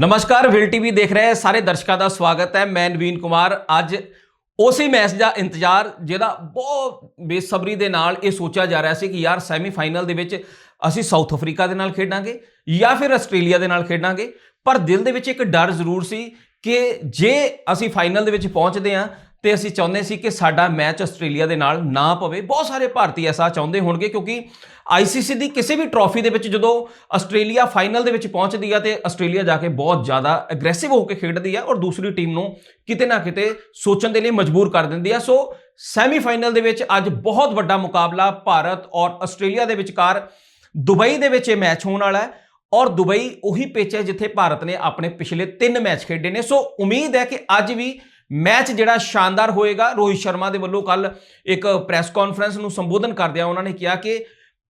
ਨਮਸਕਾਰ will TV ਦੇਖ ਰਹੇ ਸਾਰੇ ਦਰਸ਼ਕਾਂ ਦਾ ਸਵਾਗਤ ਹੈ। ਮੈਂ ਨਵੀਨ ਕੁਮਾਰ। ਅੱਜ ਉਸੇ ਮੈਚ ਦਾ ਇੰਤਜ਼ਾਰ, ਜਿਹਦਾ ਬਹੁਤ ਬੇਸਬਰੀ ਦੇ ਨਾਲ ਇਹ ਸੋਚਿਆ ਜਾ ਰਿਹਾ ਸੀ ਕਿ ਯਾਰ, ਸੈਮੀਫਾਈਨਲ ਦੇ ਵਿੱਚ ਅਸੀਂ ਸਾਊਥ ਅਫਰੀਕਾ ਦੇ ਨਾਲ ਖੇਡਾਂਗੇ ਜਾਂ ਫਿਰ ਆਸਟ੍ਰੇਲੀਆ ਦੇ ਨਾਲ ਖੇਡਾਂਗੇ। ਪਰ ਦਿਲ ਦੇ ਵਿੱਚ ਇੱਕ ਡਰ ਜ਼ਰੂਰ ਸੀ ਕਿ ਜੇ ਅਸੀਂ ਫਾਈਨਲ ਦੇ ਵਿੱਚ ਪਹੁੰਚਦੇ ਹਾਂ ਤੇ ਅਸੀਂ ਚਾਹੁੰਦੇ ਸੀ ਕਿ ਸਾਡਾ ਮੈਚ ਆਸਟ੍ਰੇਲੀਆ ਦੇ ਨਾਲ ਨਾ ਪਵੇ। ਬਹੁਤ ਸਾਰੇ ਭਾਰਤੀ ਐਸਾ ਚਾਹੁੰਦੇ ਹੋਣਗੇ ਕਿਉਂਕਿ ਆਈਸੀਸੀ ਦੀ ਕਿਸੇ ਵੀ ਟਰੋਫੀ ਦੇ ਵਿੱਚ ਜਦੋਂ ਆਸਟ੍ਰੇਲੀਆ ਫਾਈਨਲ ਦੇ ਵਿੱਚ ਪਹੁੰਚਦੀ ਆ ਤੇ ਆਸਟ੍ਰੇਲੀਆ ਜਾ ਕੇ ਬਹੁਤ ਜ਼ਿਆਦਾ ਐਗਰੈਸਿਵ ਹੋ ਕੇ ਖੇਡਦੀ ਆ ਔਰ ਦੂਸਰੀ ਟੀਮ ਨੂੰ ਕਿਤੇ ਨਾ ਕਿਤੇ ਸੋਚਣ ਦੇ ਲਈ ਮਜਬੂਰ ਕਰ ਦਿੰਦੀ ਆ। ਸੋ ਸੈਮੀਫਾਈਨਲ ਦੇ ਵਿੱਚ ਅੱਜ ਬਹੁਤ ਵੱਡਾ ਮੁਕਾਬਲਾ ਭਾਰਤ ਔਰ ਆਸਟ੍ਰੇਲੀਆ ਦੇ ਵਿਚਕਾਰ। ਦੁਬਈ ਦੇ ਵਿੱਚ ਇਹ ਮੈਚ ਹੋਣ ਵਾਲਾ ਹੈ ਔਰ ਦੁਬਈ ਉਹੀ ਪਿੱਚ ਹੈ ਜਿੱਥੇ ਭਾਰਤ ਨੇ ਆਪਣੇ ਪਿਛਲੇ 3 ਮੈਚ ਖੇਡੇ ਨੇ। ਸੋ ਉਮੀਦ ਹੈ ਕਿ ਅੱਜ ਵੀ ਮੈਚ ਜਿਹੜਾ ਸ਼ਾਨਦਾਰ ਹੋਏਗਾ, ਰੋਹਿਤ ਸ਼ਰਮਾ ਦੇ ਵੱਲੋਂ ਕੱਲ ਇੱਕ ਪ੍ਰੈਸ ਕਾਨਫਰੰਸ ਨੂੰ ਸੰਬੋਧਨ ਕਰਦਿਆਂ ਉਹਨਾਂ ਨੇ ਕਿਹਾ ਕਿ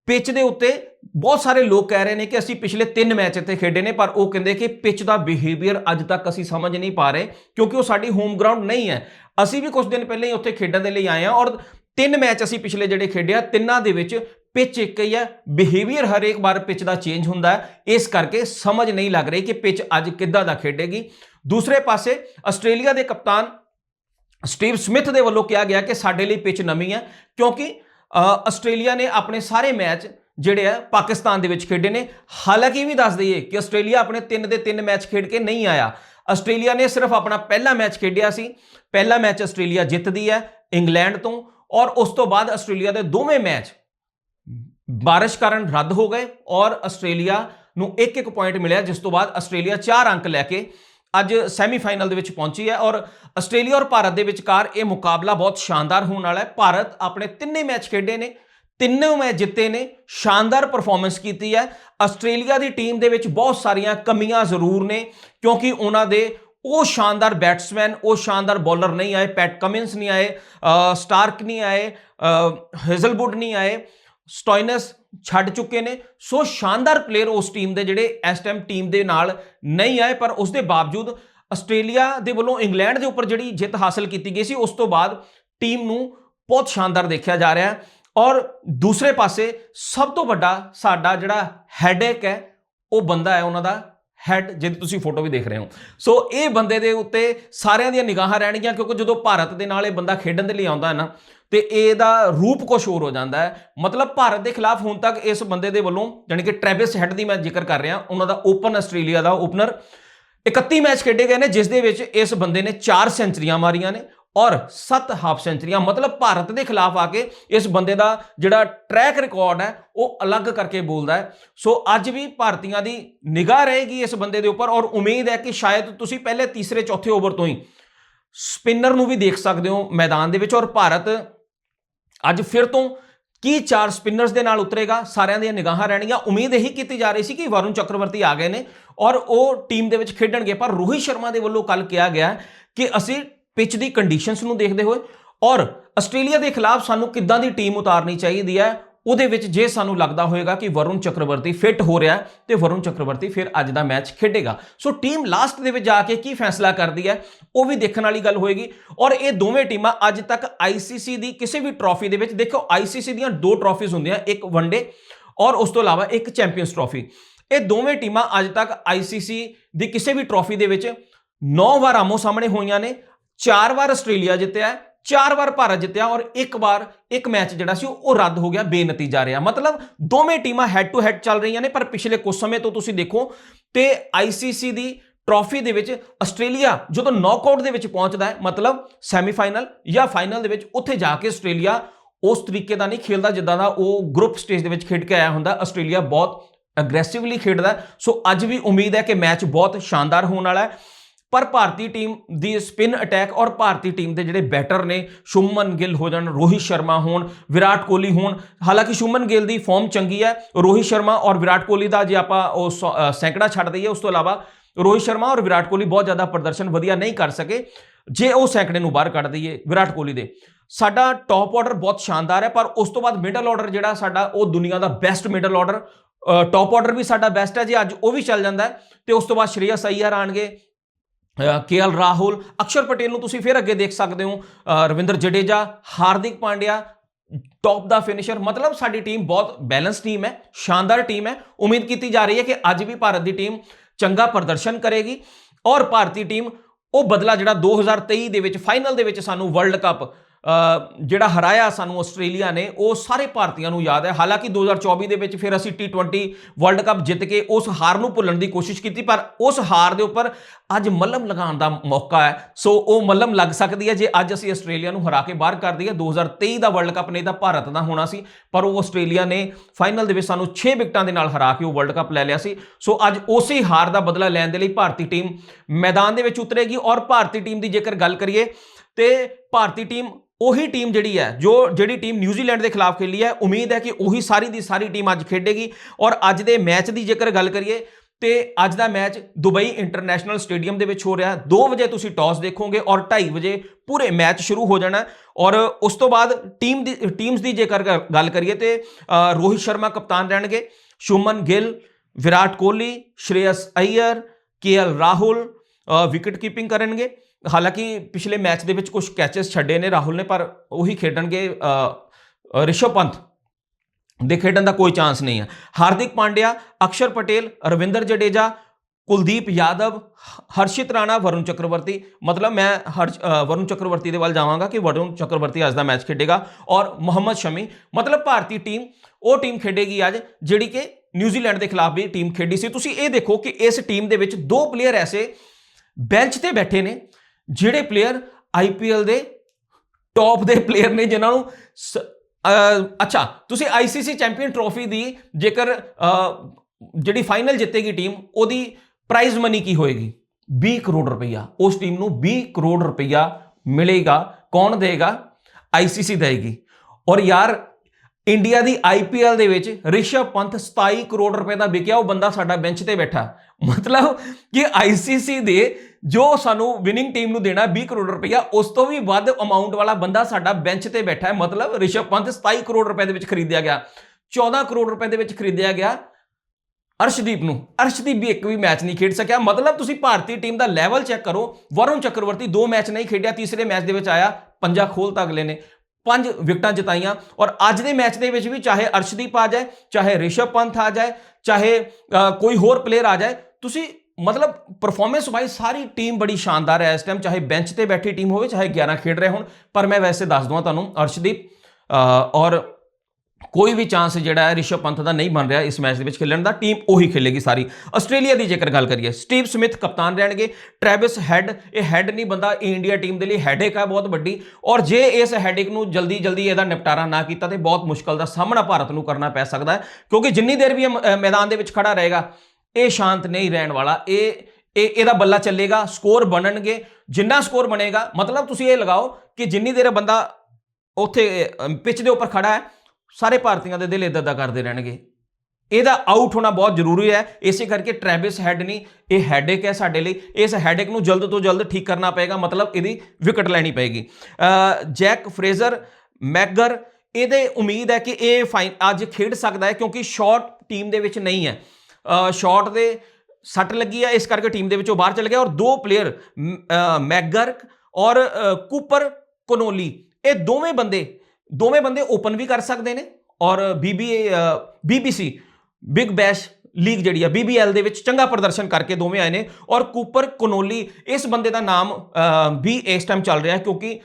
ਪਿੱਚ ਦੇ ਉੱਤੇ ਬਹੁਤ ਸਾਰੇ ਲੋਕ ਕਹਿ ਰਹੇ ਨੇ ਕਿ ਅਸੀਂ ਪਿਛਲੇ 3 ਮੈਚ ਇੱਥੇ ਖੇਡੇ ਨੇ, ਪਰ ਉਹ ਕਹਿੰਦੇ ਕਿ ਪਿੱਚ ਦਾ ਬਿਹੇਵੀਅਰ ਅੱਜ ਤੱਕ ਅਸੀਂ ਸਮਝ ਨਹੀਂ ਪਾ ਰਹੇ, ਕਿਉਂਕਿ ਉਹ ਸਾਡੀ ਹੋਮ ਗਰਾਊਂਡ ਨਹੀਂ ਹੈ। ਅਸੀਂ ਵੀ ਕੁਝ ਦਿਨ ਪਹਿਲਾਂ ਹੀ ਉੱਥੇ ਖੇਡਣ ਦੇ ਲਈ ਆਏ ਹਾਂ ਔਰ ਤਿੰਨ ਮੈਚ ਅਸੀਂ ਪਿਛਲੇ ਜਿਹੜੇ ਖੇਡਿਆ ਤਿੰਨਾਂ ਦੇ ਵਿੱਚ ਪਿੱਚ ਇੱਕ ਹੀ ਹੈ ਬਿਹੇਵੀਅਰ ਹਰੇਕ ਵਾਰ ਪਿੱਚ ਦਾ ਚੇਂਜ ਹੁੰਦਾ ਹੈ। ਇਸ ਕਰਕੇ ਸਮਝ ਨਹੀਂ ਲੱਗ ਰਹੀ ਕਿ ਪਿੱਚ ਅੱਜ ਕਿੱਦਾਂ ਦਾ ਖੇਡੇਗੀ। ਦੂਸਰੇ ਪਾਸੇ ਆਸਟ੍ਰੇਲੀਆ ਦੇ ਕਪਤਾਨ ਸਟੀਵ ਸਮਿਥ ਦੇ ਵੱਲੋਂ ਕਿਹਾ ਗਿਆ ਕਿ ਸਾਡੇ ਲਈ ਪਿੱਚ ਨਵੀਂ ਹੈ ਕਿਉਂਕਿ ਆਸਟ੍ਰੇਲੀਆ ਨੇ ਆਪਣੇ ਸਾਰੇ ਮੈਚ ਜਿਹੜੇ ਆ, ਪਾਕਿਸਤਾਨ ਦੇ ਵਿੱਚ ਖੇਡੇ ਨੇ। ਹਾਲਾਂਕਿ ਇਹ ਵੀ ਦੱਸ ਦਈਏ ਕਿ ਆਸਟ੍ਰੇਲੀਆ ਆਪਣੇ ਤਿੰਨ ਦੇ ਤਿੰਨ ਮੈਚ ਖੇਡ ਕੇ ਨਹੀਂ ਆਇਆ। ਆਸਟ੍ਰੇਲੀਆ ਨੇ ਸਿਰਫ ਆਪਣਾ ਪਹਿਲਾ ਮੈਚ ਖੇਡਿਆ ਸੀ। ਪਹਿਲਾ ਮੈਚ ਆਸਟ੍ਰੇਲੀਆ ਜਿੱਤਦੀ ਹੈ ਇੰਗਲੈਂਡ ਤੋਂ ਔਰ ਉਸ ਤੋਂ ਬਾਅਦ ਆਸਟ੍ਰੇਲੀਆ ਦੇ ਦੋਵੇਂ ਮੈਚ ਬਾਰਿਸ਼ ਕਾਰਨ ਰੱਦ ਹੋ ਗਏ ਔਰ ਆਸਟ੍ਰੇਲੀਆ ਨੂੰ ਇੱਕ ਇੱਕ ਪੁਆਇੰਟ ਮਿਲਿਆ, ਜਿਸ ਤੋਂ ਬਾਅਦ ਆਸਟ੍ਰੇਲੀਆ 4 ਅੰਕ ਲੈ ਕੇ ਅੱਜ ਸੈਮੀਫਾਈਨਲ ਦੇ ਵਿੱਚ ਪਹੁੰਚੀ ਹੈ ਔਰ ਆਸਟ੍ਰੇਲੀਆ ਔਰ ਭਾਰਤ ਦੇ ਵਿਚਕਾਰ ਇਹ ਮੁਕਾਬਲਾ ਬਹੁਤ ਸ਼ਾਨਦਾਰ ਹੋਣ ਵਾਲਾ ਹੈ। ਭਾਰਤ ਆਪਣੇ ਤਿੰਨੇ ਮੈਚ ਖੇਡੇ ਨੇ, ਤਿੰਨੋਂ ਮੈਚ ਜਿੱਤੇ ਨੇ, ਸ਼ਾਨਦਾਰ ਪਰਫਾਰਮੈਂਸ ਕੀਤੀ ਹੈ। ਆਸਟ੍ਰੇਲੀਆ ਦੀ ਟੀਮ ਦੇ ਵਿੱਚ ਬਹੁਤ ਸਾਰੀਆਂ ਕਮੀਆਂ ਜ਼ਰੂਰ ਨੇ, ਕਿਉਂਕਿ ਉਹਨਾਂ ਦੇ ਉਹ ਸ਼ਾਨਦਾਰ ਬੈਟਸਮੈਨ ਉਹ ਸ਼ਾਨਦਾਰ ਬੋਲਰ ਨਹੀਂ ਆਏ ਪੈਟ ਕਮਿੰਸ ਨਹੀਂ ਆਏ ਸਟਾਰਕ ਨਹੀਂ ਆਏ ਹੈਜ਼ਲਵੁੱਡ ਨਹੀਂ ਆਏ। ਸਟੋਇਨਸ ਛੱਡ ਚੁੱਕੇ ਨੇ। ਸੋ ਸ਼ਾਨਦਾਰ ਪਲੇਅਰ ਉਸ ਟੀਮ ਦੇ ਜਿਹੜੇ ਇਸ ਟਾਈਮ ਟੀਮ ਦੇ ਨਾਲ ਨਹੀਂ ਆਏ, ਪਰ ਉਸ ਦੇ ਬਾਵਜੂਦ ਆਸਟ੍ਰੇਲੀਆ ਦੇ ਵੱਲੋਂ ਇੰਗਲੈਂਡ ਦੇ ਉੱਪਰ ਜਿਹੜੀ ਜਿੱਤ ਹਾਸਲ ਕੀਤੀ ਗਈ ਸੀ, ਉਸ ਤੋਂ ਬਾਅਦ ਟੀਮ ਨੂੰ ਬਹੁਤ ਸ਼ਾਨਦਾਰ ਦੇਖਿਆ ਜਾ ਰਿਹਾ ਹੈ। ਔਰ ਦੂਸਰੇ ਪਾਸੇ ਸਭ ਤੋਂ ਵੱਡਾ ਸਾਡਾ ਜਿਹੜਾ ਹੈਡੇਕ ਹੈ, ਉਹ ਬੰਦਾ ਹੈ ਉਹਨਾਂ ਦਾ ਹੈਡ ਜਿਹਦੀ ਤੁਸੀਂ ਫੋਟੋ ਵੀ ਦੇਖ ਰਹੇ ਹੋ। ਸੋ ਇਹ ਬੰਦੇ ਦੇ ਉੱਤੇ ਸਾਰਿਆਂ ਦੀਆਂ ਨਿਗਾਹਾਂ ਰਹਿਣਗੀਆਂ, ਕਿਉਂਕਿ ਜਦੋਂ ਭਾਰਤ ਦੇ ਨਾਲ ਇਹ ਬੰਦਾ ਖੇਡਣ ਦੇ ਲਈ ਆਉਂਦਾ ਹੈ ਨਾ, ਤੇ ਇਹਦਾ ਰੂਪ ਕੁਛ ਹੋਰ ਹੋ ਜਾਂਦਾ ਹੈ। ਮਤਲਬ ਭਾਰਤ ਦੇ ਖਿਲਾਫ ਹੁਣ ਤੱਕ ਇਸ ਬੰਦੇ ਦੇ ਵੱਲੋਂ ਜਾਣੀ ਕਿ ਟ੍ਰੈਵਿਸ ਹੈਡ ਦੀ ਮੈਂ ਜ਼ਿਕਰ ਕਰ ਰਿਹਾ, ਉਹਨਾਂ ਦਾ ਓਪਨ ਆਸਟ੍ਰੇਲੀਆ ਦਾ ਓਪਨਰ। 31 ਮੈਚ ਖੇਡੇ ਗਏ ਨੇ, ਜਿਸ ਦੇ ਵਿੱਚ ਇਸ ਬੰਦੇ ਨੇ 4 ਸੈਂਚਰੀਆਂ ਮਾਰੀਆਂ ਨੇ। ਔਰ 7 ਹਾਫ ਸੈਂਚਰੀਆਂ, ਮਤਲਬ ਭਾਰਤ ਦੇ ਖਿਲਾਫ ਆ ਕੇ ਇਸ ਬੰਦੇ ਦਾ ਜਿਹੜਾ ਟਰੈਕ ਰਿਕਾਰਡ ਹੈ, ਉਹ ਅਲੱਗ ਕਰਕੇ ਬੋਲਦਾ ਹੈ। ਸੋ ਅੱਜ ਵੀ ਭਾਰਤੀਆਂ ਦੀ ਨਿਗਾਹ ਰਹੇਗੀ ਇਸ ਬੰਦੇ ਦੇ ਉੱਪਰ ਔਰ ਉਮੀਦ ਹੈ ਕਿ ਸ਼ਾਇਦ ਤੁਸੀਂ ਪਹਿਲੇ ਤੀਸਰੇ ਚੌਥੇ ਓਵਰ ਤੋਂ ਹੀ ਸਪਿਨਰ ਨੂੰ ਵੀ ਦੇਖ ਸਕਦੇ ਹੋ ਮੈਦਾਨ ਦੇ ਵਿੱਚ ਔਰ ਭਾਰਤ ਅੱਜ ਫਿਰ ਤੋਂ ਕੀ ਚਾਰ ਸਪਿਨਰਸ ਦੇ ਨਾਲ ਉਤਰੇਗਾ, ਸਾਰਿਆਂ ਦੀਆਂ ਨਿਗਾਹਾਂ ਰਹਿਣਗੀਆਂ। ਉਮੀਦ ਇਹੀ ਕੀਤੀ ਜਾ ਰਹੀ ਸੀ ਕਿ ਵਰੁਣ ਚੱਕਰਵਰਤੀ ਆ ਗਏ ਨੇ ਔਰ ਉਹ ਟੀਮ ਦੇ ਵਿੱਚ ਖੇਡਣਗੇ। ਪਰ ਰੋਹਿਤ ਸ਼ਰਮਾ ਦੇ ਵੱਲੋਂ ਕੱਲ ਕਿਹਾ ਗਿਆ ਕਿ ਅਸੀਂ ਪਿਚ ਦੀ ਕੰਡੀਸ਼ਨਸ ਨੂੰ ਦੇਖਦੇ ਹੋਏ ਔਰ ਆਸਟ੍ਰੇਲੀਆ ਦੇ ਖਿਲਾਫ ਸਾਨੂੰ ਕਿੱਦਾਂ ਦੀ ਟੀਮ ਉਤਾਰਨੀ ਚਾਹੀਦੀ ਹੈ, ਉਹਦੇ ਵਿੱਚ ਜੇ ਸਾਨੂੰ ਲੱਗਦਾ ਹੋਏਗਾ ਕਿ ਵਰੁਣ ਚੱਕਰਵਰਤੀ ਫਿੱਟ ਹੋ ਰਿਹਾ ਹੈ ਤੇ ਵਰੁਣ ਚੱਕਰਵਰਤੀ ਫਿਰ ਅੱਜ ਦਾ ਮੈਚ ਖੇਡੇਗਾ। ਸੋ ਟੀਮ ਲਾਸਟ ਦੇ ਵਿੱਚ ਜਾ ਕੇ ਕੀ ਫੈਸਲਾ ਕਰਦੀ ਹੈ, ਉਹ ਵੀ ਦੇਖਣ ਵਾਲੀ ਗੱਲ ਹੋਏਗੀ। ਔਰ ਇਹ ਦੋਵੇਂ ਟੀਮਾਂ ਅੱਜ ਤੱਕ ਆਈਸੀਸੀ ਦੀ ਕਿਸੇ ਵੀ ਟਰੋਫੀ ਦੇ ਵਿੱਚ, ਦੇਖੋ ਆਈਸੀਸੀ ਦੀਆਂ ਦੋ ਟਰੋਫੀਜ਼ ਹੁੰਦੀਆਂ, ਇੱਕ ਵਨਡੇ ਔਰ ਉਸ ਤੋਂ ਇਲਾਵਾ ਇੱਕ ਚੈਂਪੀਅਨਸ ਟਰੋਫੀ ਇਹ ਦੋਵੇਂ ਟੀਮਾਂ ਅੱਜ ਤੱਕ ਆਈਸੀਸੀ ਦੀ ਕਿਸੇ ਵੀ ਟਰੋਫੀ ਦੇ ਵਿੱਚ 9 ਵਾਰ ਆਮੋ ਸਾਹਮਣੇ ਹੋਈਆਂ ਨੇ ਚਾਰ ਵਾਰ ਆਸਟ੍ਰੇਲੀਆ ਜਿੱਤਿਆ, ਚਾਰ ਵਾਰ ਭਾਰਤ ਜਿੱਤਿਆ ਔਰ ਇੱਕ ਵਾਰ, ਇੱਕ ਮੈਚ ਜਿਹੜਾ ਸੀ ਉਹ ਰੱਦ ਹੋ ਗਿਆ, ਬੇਨਤੀਜਾ ਰਿਹਾ। ਮਤਲਬ ਦੋਵੇਂ ਟੀਮਾਂ ਹੈਡ ਟੂ ਹੈਡ ਚੱਲ ਰਹੀਆਂ ਨੇ, ਪਰ ਪਿਛਲੇ ਕੁਝ ਸਮੇਂ ਤੋਂ ਤੁਸੀਂ ਦੇਖੋ ਤੇ ਆਈਸੀਸੀ ਦੀ ਟਰੋਫੀ ਦੇ ਵਿੱਚ ਆਸਟ੍ਰੇਲੀਆ ਜਦੋਂ ਨੌਕਆਊਟ ਦੇ ਵਿੱਚ ਪਹੁੰਚਦਾ ਹੈ, ਮਤਲਬ ਸੈਮੀਫਾਈਨਲ ਜਾਂ ਫਾਈਨਲ ਦੇ ਵਿੱਚ ਉੱਥੇ ਜਾ ਕੇ ਆਸਟ੍ਰੇਲੀਆ ਉਸ ਤਰੀਕੇ ਦਾ ਨਹੀਂ ਖੇਡਦਾ ਜਿੱਦਾਂ ਦਾ ਉਹ ਗਰੁੱਪ ਸਟੇਜ ਦੇ ਵਿੱਚ ਖੇਡ ਕੇ ਆਇਆ ਹੁੰਦਾ, ਆਸਟ੍ਰੇਲੀਆ ਬਹੁਤ ਅਗਰੈਸਿਵਲੀ ਖੇਡਦਾ ਸੋ ਅੱਜ ਵੀ ਉਮੀਦ ਹੈ ਕਿ ਮੈਚ ਬਹੁਤ ਸ਼ਾਨਦਾਰ ਹੋਣ ਵਾਲਾ ਹੈ। ਪਰ ਭਾਰਤੀ ਟੀਮ ਦੀ ਸਪਿਨ ਅਟੈਕ ਔਰ ਭਾਰਤੀ ਟੀਮ ਦੇ ਜਿਹੜੇ ਬੈਟਰ ਨੇ, ਸ਼ੁਮਨ ਗਿੱਲ ਹੋ ਜਾਣ, ਰੋਹਿਤ ਸ਼ਰਮਾ ਹੋਣ, ਵਿਰਾਟ ਕੋਹਲੀ ਹੋਣ। ਹਾਲਾਂਕਿ ਸ਼ੁਮਨ ਗਿੱਲ ਦੀ ਫਾਰਮ ਚੰਗੀ ਹੈ, ਰੋਹਿਤ ਸ਼ਰਮਾ ਔਰ ਵਿਰਾਟ ਕੋਹਲੀ ਦਾ ਜੇ ਆਪਾਂ ਉਹ ਸੌ- ਸੈਂਕੜਾ ਛੱਡ ਦਈਏ, ਉਸ ਤੋਂ ਇਲਾਵਾ ਰੋਹਿਤ ਸ਼ਰਮਾ ਔਰ ਵਿਰਾਟ ਕੋਹਲੀ ਬਹੁਤ ਜ਼ਿਆਦਾ ਪ੍ਰਦਰਸ਼ਨ ਵਧੀਆ ਨਹੀਂ ਕਰ ਸਕੇ। ਜੇ ਉਹ ਸੈਂਕੜੇ ਨੂੰ ਬਾਹਰ ਕੱਢ ਦਈਏ, ਵਿਰਾਟ ਕੋਹਲੀ ਦੇ। ਸਾਡਾ ਟੌਪ ਆਰਡਰ ਬਹੁਤ ਸ਼ਾਨਦਾਰ ਹੈ, ਪਰ ਉਸ ਤੋਂ ਬਾਅਦ ਮਿਡਲ ਆਰਡਰ ਜਿਹੜਾ ਸਾਡਾ, ਉਹ ਦੁਨੀਆ ਦਾ best middle order top order ਵੀ ਸਾਡਾ ਬੈਸਟ ਹੈ ਜੇ, ਅੱਜ ਉਹ ਵੀ ਚੱਲ ਜਾਂਦਾ ਹੈ। ਤੇ ਉਸ ਤੋਂ ਬਾਅਦ ਸ਼੍ਰੇਯਸ ਅਈਅਰ ਆਣਗੇ ਕੇਐਲ ਰਾਹੁਲ, ਅਕਸ਼ਰ ਪਟੇਲ ਨੂੰ ਤੁਸੀਂ ਫਿਰ ਅੱਗੇ ਦੇਖ ਸਕਦੇ ਹੋ। ਰਵਿੰਦਰ ਜਡੇਜਾ, ਹਾਰਦਿਕ ਪਾਂਡਿਆ ਟੌਪ ਦਾ ਫਿਨਿਸ਼ਰ ਮਤਲਬ ਸਾਡੀ ਟੀਮ ਬਹੁਤ ਬੈਲੈਂਸ ਟੀਮ ਹੈ, ਸ਼ਾਨਦਾਰ ਟੀਮ ਹੈ। ਉਮੀਦ ਕੀਤੀ ਜਾ ਰਹੀ ਹੈ ਕਿ ਅੱਜ ਵੀ ਭਾਰਤ ਦੀ ਟੀਮ ਚੰਗਾ ਪ੍ਰਦਰਸ਼ਨ ਕਰੇਗੀ ਔਰ ਭਾਰਤੀ ਟੀਮ ਉਹ ਬਦਲਾ ਜਿਹੜਾ 2023 ਦੇ ਵਿੱਚ ਫਾਈਨਲ ਦੇ ਵਿੱਚ ਸਾਨੂੰ ਵਰਲਡ ਕੱਪ ਜਿਹੜਾ ਹਰਾਇਆ ਸਾਨੂੰ ਆਸਟ੍ਰੇਲੀਆ ਨੇ, ਉਹ ਸਾਰੇ ਭਾਰਤੀਆਂ ਨੂੰ ਯਾਦ ਹੈ। ਹਾਲਾਂਕਿ 2024 ਦੇ ਵਿੱਚ ਫਿਰ ਅਸੀਂ T20 ਵਰਲਡ ਕੱਪ ਜਿੱਤ ਕੇ ਉਸ ਹਾਰ ਨੂੰ ਭੁੱਲਣ ਦੀ ਕੋਸ਼ਿਸ਼ ਕੀਤੀ, ਪਰ ਉਸ ਹਾਰ ਦੇ ਉੱਪਰ ਅੱਜ ਮੱਲਮ ਲਗਾਉਣ ਦਾ ਮੌਕਾ ਹੈ। ਸੋ ਉਹ ਮੱਲਮ ਲੱਗ ਸਕਦੀ ਹੈ ਜੇ ਅੱਜ ਅਸੀਂ ਆਸਟ੍ਰੇਲੀਆ ਨੂੰ ਹਰਾ ਕੇ ਬਾਹਰ ਕਰ ਦਈਏ। 2023 ਦਾ ਵਰਲਡ ਕੱਪ ਨਹੀਂ ਤਾਂ ਭਾਰਤ ਦਾ ਹੋਣਾ ਸੀ, ਪਰ ਉਹ ਆਸਟ੍ਰੇਲੀਆ ਨੇ ਫਾਈਨਲ ਦੇ ਵਿੱਚ ਸਾਨੂੰ 6 ਵਿਕਟਾਂ ਦੇ ਨਾਲ ਹਰਾ ਕੇ ਉਹ ਵਰਲਡ ਕੱਪ ਲੈ ਲਿਆ ਸੀ। ਸੋ ਅੱਜ ਉਸੇ ਹਾਰ ਦਾ ਬਦਲਾ ਲੈਣ ਦੇ ਲਈ ਭਾਰਤੀ ਟੀਮ ਮੈਦਾਨ ਦੇ ਵਿੱਚ ਉਤਰੇਗੀ ਔਰ ਭਾਰਤੀ ਟੀਮ ਦੀ ਜੇਕਰ ਗੱਲ ਕਰੀਏ ਤੇ ਭਾਰਤੀ ਟੀਮ ਉਹੀ ਟੀਮ ਜਿਹੜੀ ਹੈ, ਜੋ ਜਿਹੜੀ ਟੀਮ ਨਿਊਜ਼ੀਲੈਂਡ ਦੇ ਖਿਲਾਫ ਖੇਲੀ ਹੈ, ਉਮੀਦ ਹੈ ਕਿ ਉਹੀ ਸਾਰੀ ਦੀ ਸਾਰੀ ਟੀਮ ਅੱਜ ਖੇਡੇਗੀ ਔਰ ਅੱਜ ਦੇ ਮੈਚ ਦੀ ਜੇਕਰ ਗੱਲ ਕਰੀਏ ਤੇ ਅੱਜ ਦਾ ਮੈਚ ਦੁਬਈ ਇੰਟਰਨੈਸ਼ਨਲ ਸਟੇਡੀਅਮ ਦੇ ਵਿੱਚ ਹੋ ਰਿਹਾ ਹੈ। 2 ਵਜੇ ਤੁਸੀਂ ਟਾਸ ਦੇਖੋਗੇ ਔਰ 2:30 ਵਜੇ ਪੂਰੇ ਮੈਚ ਸ਼ੁਰੂ ਹੋ ਜਾਣਾ ਔਰ ਉਸ ਤੋਂ ਬਾਅਦ ਟੀਮ ਦੀ, ਟੀਮਸ ਦੀ ਜੇਕਰ ਗੱਲ ਕਰੀਏ ਤੇ ਰੋਹਿਤ ਸ਼ਰਮਾ ਕਪਤਾਨ ਰਹਿਣਗੇ, Shubman Gill, Virat Kohli Shreyas Iyer KL Rahul wicket keeping ਕਰਨਗੇ। ਹਾਲਾਂਕਿ ਪਿਛਲੇ ਮੈਚ ਦੇ ਵਿੱਚ ਕੁਝ ਕੈਚਸ ਛੱਡੇ ਨੇ ਰਾਹੁਲ ਨੇ, ਪਰ ਉਹੀ ਖੇਡਣਗੇ ਰਿਸ਼ਵ ਪੰਤ ਦੇ ਖੇਡਣ ਦਾ ਕੋਈ ਚਾਂਸ ਨਹੀਂ ਹੈ। ਹਾਰਦਿਕ ਪਾਂਡਿਆ, ਅਕਸ਼ਰ ਪਟੇਲ, ਰਵਿੰਦਰ ਜਡੇਜਾ, ਕੁਲਦੀਪ ਯਾਦਵ, ਹਰਸ਼ਿਤ ਰਾਣਾ, ਵਰੁਣ ਚੱਕਰਵਰਤੀ। ਮਤਲਬ ਮੈਂ ਹਰ ਵਰੁਣ ਚੱਕਰਵਰਤੀ ਦੇ ਵੱਲ ਜਾਵਾਂਗਾ ਕਿ ਵਰੁਣ ਚੱਕਰਵਰਤੀ ਅੱਜ ਦਾ ਮੈਚ ਖੇਡੇਗਾ ਔਰ ਮੁਹੰਮਦ ਸ਼ਮੀ। ਮਤਲਬ ਭਾਰਤੀ ਟੀਮ ਉਹ ਟੀਮ ਖੇਡੇਗੀ ਅੱਜ, ਜਿਹੜੀ ਕਿ ਨਿਊਜ਼ੀਲੈਂਡ ਦੇ ਖਿਲਾਫ ਵੀ ਟੀਮ ਖੇਡੀ ਸੀ। ਤੁਸੀਂ ਇਹ ਦੇਖੋ ਕਿ ਇਸ ਟੀਮ ਦੇ ਵਿੱਚ ਦੋ ਪਲੇਅਰ ਐਸੇ ਬੈਂਚ ਤੇ ਬੈਠੇ ਨੇ, ਜਿਹੜੇ ਪਲੇਅਰ ਆਈਪੀਐਲ ਦੇ ਟੌਪ ਦੇ ਪਲੇਅਰ ਨੇ, ਜਿਨ੍ਹਾਂ ਨੂੰ ਸ- ਅਹ, ਅੱਛਾ, ਤੁਸੀਂ ਆਈਸੀਸੀ ਚੈਂਪੀਅਨ ਟਰੋਫੀ ਦੀ ਜੇਕਰ ਜਿਹੜੀ ਫਾਈਨਲ ਜਿੱਤੇਗੀ ਟੀਮ ਉਹਦੀ ਪ੍ਰਾਈਜ਼ ਮਨੀ ਕੀ ਹੋਏਗੀ? 20 ਕਰੋੜ ਰੁਪਈਆ। ਉਸ ਟੀਮ ਨੂੰ 20 ਕਰੋੜ ਰੁਪਈਆ ਮਿਲੇਗਾ, ਕੌਣ ਦੇਗਾ? ਆਈਸੀਸੀ ਦੇਗੀ। ਔਰ ਯਾਰ ਇੰਡੀਆ ਦੀ ਆਈਪੀਐਲ ਦੇ ਵਿੱਚ ਰਿਸ਼ਵ ਪੰਥ 27 ਕਰੋੜ ਰੁਪਏ ਦਾ ਵਿਕਿਆ, ਉਹ ਬੰਦਾ ਸਾਡਾ ਬੈਂਚ ਤੇ ਬੈਠਾ। ਮਤਲਬ ਕਿ ਆਈਸੀਸੀ ਦੇ ਜੋ ਸਾਨੂੰ ਵਿਨਿੰਗ ਟੀਮ ਨੂੰ ਦੇਣਾ 20 ਕਰੋੜ ਰੁਪਇਆ ਉਸ ਤੋਂ ਵੀ ਵੱਧ ਅਮਾਉਂਟ ਵਾਲਾ ਬੰਦਾ ਸਾਡਾ ਬੈਂਚ ਤੇ ਬੈਠਾ ਹੈ। ਮਤਲਬ ਰਿਸ਼ਵ ਪੰਤ 27 ਕਰੋੜ ਰੁਪਏ ਦੇ ਵਿੱਚ ਖਰੀਦਿਆ ਗਿਆ। 14 ਕਰੋੜ ਰੁਪਏ ਦੇ ਵਿੱਚ ਖਰੀਦਿਆ ਗਿਆ ਅਰਸ਼ਦੀਪ ਨੂੰ। ਅਰਸ਼ਦੀਪ ਵੀ ਇੱਕ ਵੀ ਮੈਚ ਨਹੀਂ ਖੇਡ ਸਕਿਆ। ਮਤਲਬ ਤੁਸੀਂ ਭਾਰਤੀ ਟੀਮ ਦਾ ਲੈਵਲ ਚੈੱਕ ਕਰੋ। ਵਰੁਣ ਚੱਕਰਵਰਤੀ ਦੋ ਮੈਚ ਨਹੀਂ ਖੇਡਿਆ। ਤੀਸਰੇ ਮੈਚ ਦੇ ਵਿੱਚ ਆਇਆ। ਪੰਜਾ ਖੋਲਤਾ ਅਗਲੇ ਨੇ। ਪੰਜ ਵਿਕਟਾਂ ਜਿਤਾਈਆਂ। ਔਰ ਅੱਜ ਦੇ ਮੈਚ ਦੇ ਵਿੱਚ ਵੀ ਚਾਹੇ ਅਰਸ਼ਦੀਪ ਆ ਜਾਏ, ਚਾਹੇ ਰਿਸ਼ਵ ਪੰਥ ਆ ਜਾਏ, ਚਾਹੇ ਕੋਈ ਹੋਰ ਪਲੇਅਰ ਆ ਜਾਏ ਤੁਸੀਂ ਮਤਲਬ ਪਰਫਾਰਮੈਂਸ ਵਾਈਜ਼ ਸਾਰੀ ਟੀਮ ਬੜੀ ਸ਼ਾਨਦਾਰ ਹੈ ਇਸ ਟਾਈਮ ਚਾਹੇ ਬੈਂਚ ਤੇ ਬੈਠੀ ਟੀਮ ਹੋਵੇ, ਚਾਹੇ 11 ਖੇਡ ਰਹੇ ਹੋਣ, ਪਰ ਮੈਂ ਵੈਸੇ ਦੱਸ ਦਵਾਂ ਤੁਹਾਨੂੰ ਅਰਸ਼ਦੀਪ ਔਰ ਕੋਈ ਵੀ ਚਾਂਸ ਜਿਹੜਾ ਹੈ ਰਿਸ਼ਵ ਪੰਥ ਦਾ ਨਹੀਂ ਬਣ ਰਿਹਾ ਇਸ ਮੈਚ ਦੇ ਵਿੱਚ ਖੇਲਣ ਦਾ ਟੀਮ ਉਹੀ ਖੇਲੇਗੀ ਸਾਰੀ। ਆਸਟ੍ਰੇਲੀਆ ਦੀ ਜੇਕਰ ਗੱਲ ਕਰੀਏ, ਸਟੀਵ ਸਮਿਥ ਕਪਤਾਨ ਰਹਿਣਗੇ, ਟ੍ਰੈਵਿਸ ਹੈਡ, ਇਹ ਹੈਡ ਨਹੀਂ ਬੰਦਾ ਇਹ ਇੰਡੀਆ ਟੀਮ ਦੇ ਲਈ ਹੈਡੇਕ ਹੈ ਬਹੁਤ ਵੱਡੀ, ਔਰ ਜੇ ਇਸ ਹੈਡੇਕ ਨੂੰ ਜਲਦੀ ਜਲਦੀ ਇਹਦਾ ਨਿਪਟਾਰਾ ਨਾ ਕੀਤਾ ਤੇ ਬਹੁਤ ਮੁਸ਼ਕਲ ਦਾ ਸਾਹਮਣਾ ਭਾਰਤ ਨੂੰ ਕਰਨਾ ਪੈ ਸਕਦਾ ਹੈ, ਕਿਉਂਕਿ ਜਿੰਨੀ ਦੇਰ ਵੀ ਇਹ ਮ- ਮੈਦਾਨ ਦੇ ਵਿੱਚ ਖੜਾ ਰਹੇਗਾ ਇਹ ਸ਼ਾਂਤ ਨਹੀਂ ਰਹਿਣ ਵਾਲਾ, ਇਹ ਇਹ, ਇਹਦਾ ਬੱਲਾ ਚੱਲੇਗਾ, ਸਕੋਰ ਬਣਨਗੇ। ਜਿੰਨਾ ਸਕੋਰ ਬਣੇਗਾ, ਮਤਲਬ ਤੁਸੀਂ ਇਹ ਲਗਾਓ ਕਿ ਜਿੰਨੀ ਦੇਰ ਬੰਦਾ ਉੱਥੇ ਪਿਚ ਦੇ ਉੱਪਰ ਖੜਾ ਹੈ, ਸਾਰੇ ਭਾਰਤੀਆਂ ਦੇ ਦਿਲ ਇਦਾਂ ਦਾ ਕਰਦੇ ਰਹਿਣਗੇ। ਇਹਦਾ ਆਊਟ ਹੋਣਾ ਬਹੁਤ ਜ਼ਰੂਰੀ ਹੈ। ਇਸੇ ਕਰਕੇ ਟ੍ਰੈਵਿਸ ਹੈਡ ਨਹੀਂ, ਇਹ ਹੈਡੇਕ ਹੈ ਸਾਡੇ ਲਈ। ਇਸ ਹੈਡੇਕ ਨੂੰ ਜਲਦ ਤੋਂ ਜਲਦ ਠੀਕ ਕਰਨਾ ਪਏਗਾ, ਮਤਲਬ ਇਹਦੀ ਵਿਕਟ ਲੈਣੀ ਪਏਗੀ। ਜੈਕ ਫਰੇਜ਼ਰ ਮੈਗਰ ਇਹਦੇ ਉਮੀਦ ਹੈ ਕਿ ਇਹ ਫਾਈਨ ਅੱਜ ਖੇਡ ਸਕਦਾ ਹੈ, ਕਿਉਂਕਿ ਸ਼ਾਰਟ ਟੀਮ ਦੇ ਵਿੱਚ ਨਹੀਂ ਹੈ। ਸ਼ਾਰਟ ਦੇ ਸੱਟ ਲੱਗੀ ਹੈ ਇਸ ਕਰਕੇ ਟੀਮ ਦੇ ਵਿੱਚੋਂ ਬਾਹਰ ਚਲੇ ਗਿਆ ਔਰ ਦੋ ਪਲੇਅਰ ਮੈਗਰਕ ਔਰ ਕੂਪਰ ਕੋਨੋਲੀ, ਇਹ ਦੋਵੇਂ ਬੰਦੇ ਦੋਵੇਂ ਬੰਦੇ ਓਪਨ ਵੀ ਕਰ ਸਕਦੇ ਨੇ ਔਰ BBA BBC Big Bash League ਜਿਹੜੀ ਆ ਬੀਬੀਐਲ ਦੇ ਵਿੱਚ ਚੰਗਾ ਪ੍ਰਦਰਸ਼ਨ ਕਰਕੇ ਦੋਵੇਂ ਆਏ ਨੇ ਔਰ ਕੂਪਰ ਕੋਨੋਲੀ, ਇਸ ਬੰਦੇ ਦਾ ਨਾਮ ਵੀ ਇਸ ਟਾਈਮ ਚੱਲ ਰਿਹਾ ਕਿਉਂਕਿ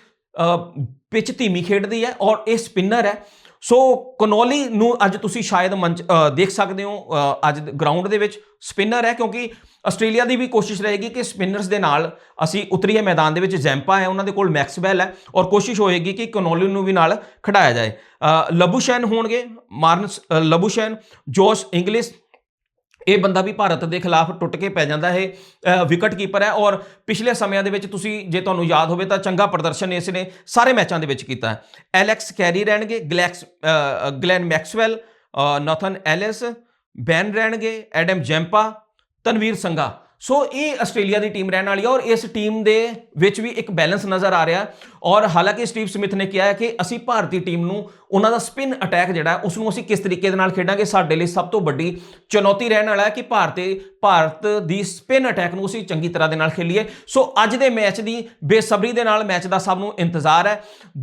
ਪਿਚ ਧੀਮੀ ਖੇਡਦੀ ਹੈ ਔਰ ਇਹ ਸਪਿਨਰ ਹੈ। ਸੋ ਕੋਨੋਲੀ ਨੂੰ ਅੱਜ ਤੁਸੀਂ ਸ਼ਾਇਦ ਮੰਚ ਦੇਖ ਸਕਦੇ ਹੋ ਅੱਜ ਗਰਾਊਂਡ ਦੇ ਵਿੱਚ ਸਪਿਨਰ ਹੈ ਕਿਉਂਕਿ ਆਸਟ੍ਰੇਲੀਆ ਦੀ ਵੀ ਕੋਸ਼ਿਸ਼ ਰਹੇਗੀ ਕਿ ਸਪਿਨਰਸ ਦੇ ਨਾਲ ਅਸੀਂ ਉਤਰੀਏ ਮੈਦਾਨ ਦੇ ਵਿੱਚ ਜ਼ੈਂਪਾ ਹੈ ਉਹਨਾਂ ਦੇ ਕੋਲ ਮੈਕਸਵੈਲ ਹੈ ਔਰ ਕੋਸ਼ਿਸ਼ ਹੋਏਗੀ ਕਿ ਕਨੋਲੀ ਨੂੰ ਵੀ ਨਾਲ ਖੜਾਇਆ ਜਾਏ। ਲਬੂਸ਼ੈਨ ਹੋਣਗੇ ਮਾਰਨਸ ਅ, ਲਬੂਸ਼ੈਨ ਜੋਸ਼ ਇੰਗਲਿਸ਼ ਇਹ ਬੰਦਾ ਵੀ ਭਾਰਤ ਦੇ ਖਿਲਾਫ ਟੁੱਟ ਕੇ ਪੈ ਜਾਂਦਾ ਹੈ ਵਿਕਟ ਕੀਪਰ ਹੈ ਔਰ ਪਿਛਲੇ ਸਮਿਆਂ ਦੇ ਵਿੱਚ ਤੁਸੀਂ ਜੇ ਤੁਹਾਨੂੰ ਯਾਦ ਹੋਵੇ ਤਾਂ ਚੰਗਾ ਪ੍ਰਦਰਸ਼ਨ ਇਸ ਨੇ ਸਾਰੇ ਮੈਚਾਂ ਦੇ ਵਿੱਚ ਕੀਤਾ ਹੈ। ਐਲੈਕਸ ਕੈਰੀ ਰਹਿਣਗੇ ਗਲੈਕਸ Glenn Maxwell uh, Nathan Ellis Ben ਰਹਿਣਗੇ Adam Zampa Tanveer Sangha. So ਇਹ ਆਸਟ੍ਰੇਲੀਆ ਦੀ ਟੀਮ ਰਹਿਣ ਵਾਲੀ ਹੈ ਔਰ ਇਸ ਟੀਮ ਦੇ ਵਿੱਚ ਵੀ ਇੱਕ ਬੈਲੈਂਸ ਨਜ਼ਰ ਆ ਰਿਹਾ ਔਰ ਹਾਲਾਂਕਿ ਸਟੀਵ ਸਮਿਥ ਨੇ ਕਿਹਾ ਹੈ ਕਿ ਅਸੀਂ ਭਾਰਤੀ ਟੀਮ ਨੂੰ ਉਹਨਾਂ ਦਾ ਸਪਿਨ ਅਟੈਕ ਜਿਹੜਾ ਹੈ, ਉਸ ਨੂੰ ਅਸੀਂ ਕਿਸ ਤਰੀਕੇ ਦੇ ਨਾਲ ਖੇਡਾਂਗੇ? ਸਾਡੇ ਲਈ ਸਭ ਤੋਂ ਵੱਡੀ ਚੁਣੌਤੀ ਰਹਿਣ ਵਾਲਾ ਹੈ ਕਿ ਭਾਰਤੀ ਭਾਰਤ ਦੀ ਸਪਿਨ ਅਟੈਕ ਨੂੰ ਅਸੀਂ ਚੰਗੀ ਤਰ੍ਹਾਂ ਦੇ ਨਾਲ ਖੇਲੀਏ। ਸੋ ਅੱਜ ਦੇ ਮੈਚ ਦੀ ਬੇਸਬਰੀ ਦੇ ਨਾਲ ਮੈਚ ਦਾ ਸਭ ਨੂੰ ਇੰਤਜ਼ਾਰ ਹੈ।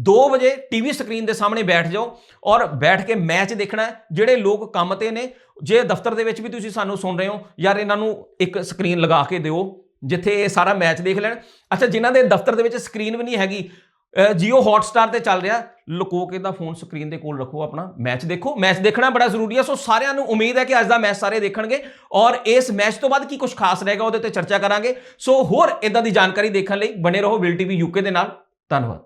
2 ਵਜੇ ਟੀਵੀ ਸਕਰੀਨ ਦੇ ਸਾਹਮਣੇ ਬੈਠ ਜਾਓ ਔਰ ਬੈਠ ਕੇ ਮੈਚ ਦੇਖਣਾ ਜਿਹੜੇ ਲੋਕ ਕੰਮ ਤੇ ਨੇ। ਜੇ ਦਫ਼ਤਰ ਦੇ ਵਿੱਚ ਵੀ ਤੁਸੀਂ ਸਾਨੂੰ ਸੁਣ ਰਹੇ ਹੋ ਯਾਰ ਇਹਨਾਂ ਨੂੰ ਇੱਕ ਸਕਰੀਨ ਲਗਾ ਕੇ ਦਿਓ ਜਿੱਥੇ ਇਹ ਸਾਰਾ ਮੈਚ ਦੇਖ ਲੈਣ। ਅੱਛਾ ਜਿਨ੍ਹਾਂ ਦੇ ਦਫ਼ਤਰ ਦੇ ਵਿੱਚ ਸਕਰੀਨ ਵੀ ਨਹੀਂ ਹੈਗੀ ਜੀਓ ਹੌਟਸਟਾਰ ਤੇ ਚੱਲ ਰਿਹਾ। ਲੁਕੋ ਕੇ ਦਾ ਫੋਨ ਸਕਰੀਨ ਦੇ ਕੋਲ ਰੱਖੋ ਆਪਣਾ ਮੈਚ ਦੇਖੋ। ਮੈਚ ਦੇਖਣਾ ਬੜਾ ਜ਼ਰੂਰੀ ਹੈ ਸੋ ਸਾਰਿਆਂ ਨੂੰ ਉਮੀਦ ਹੈ ਕਿ ਅੱਜ ਦਾ ਮੈਚ ਸਾਰੇ ਦੇਖਣਗੇ ਔਰ ਇਸ ਮੈਚ ਤੋਂ ਬਾਅਦ ਕੀ ਕੁਝ ਖਾਸ ਰਹੇਗਾ ਉਹਦੇ ਤੇ ਚਰਚਾ ਕਰਾਂਗੇ। ਸੋ ਹੋਰ ਇਦਾਂ ਦੀ ਜਾਣਕਾਰੀ ਦੇਖਣ ਲਈ ਬਣੇ ਰਹੋ ਵਿਲ ਟੀਵੀ ਯੂਕੇ ਦੇ ਨਾਲ। ਧੰਨਵਾਦ।